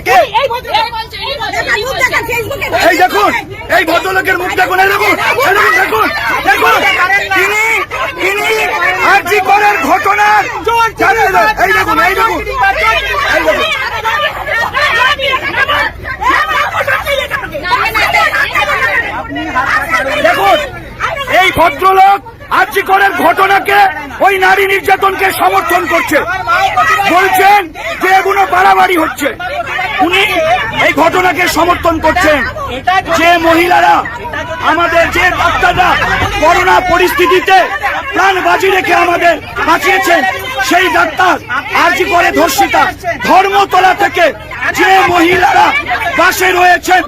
কে এই দেখুন এই ভদ্রলোকের মুখ দেখুন দেখুন দেখুন দেখুন তিনি তিনি আরজি করের ঘটনার। এই দেখুন এই দেখুন এই দেখুন দেখুন এই ভদ্রলোক আরজি করের ঘটনাকে ওই নারী নির্যাতনকে সমর্থন করছে বলছেন যে এগুলো বাড়াবাড়ি হচ্ছে উনি এই ঘটনাকে সমর্থন করছেন। যে মহিলারা আমাদের যে ডাক্তাররা করোনা পরিস্থিতিতে প্রাণ বাজি রেখে আমাদের বাঁচিয়েছেন সেই ডাক্তার আরজি করে ধর্ষিতা ধর্মতলা থেকে যে মহিলারা পাশে রয়েছেন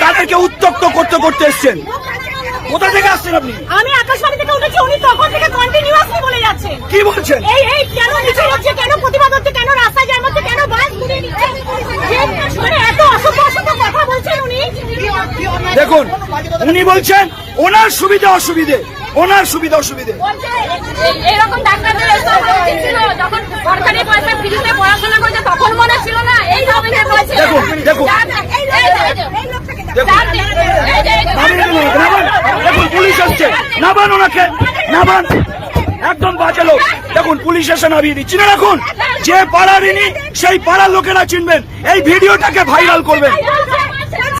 তাদেরকে উত্তক্ত করতে করতে এসছেন। কোথা থেকে আসছেন আপনি? আমি আকাশবাণী থেকে উঠেছি উনি তখন থেকে কন্টিনিউয়াসলি বলে যাচ্ছেন। কি বলছেন? এই এই কেন কেন প্রতিবাদ হচ্ছে কেন রাস্তায় জ্যাম হচ্ছে কেন বাস ঘুরিয়ে দিচ্ছে যে- মানে এত অসভ্য অসভ্য কথা বলছেন উনি দেখুন উনি বলছেন ওনার সুবিধা অসুবিধে ওনার সুবিধা অসুবিধে। বলছে ডাক্তারদের এসব উচিত ছিল যখন সরকারি পয়সা ফ্রিতে পড়াশোনা করছে তখন মনে ছিল না এই দেখুন, দেখুন। দেখুন। পুলিশ আসছে নাবান ওনাকে নাবান একদম বাজে লোক। দেখুন পুলিশ এসে নামিয়ে দিচ্ছি। না রাখুন যে পাড়ার ইনি সেই পাড়ার লোকেরা চিনবেন। এই ভিডিওটাকে ভাইরাল করবেন।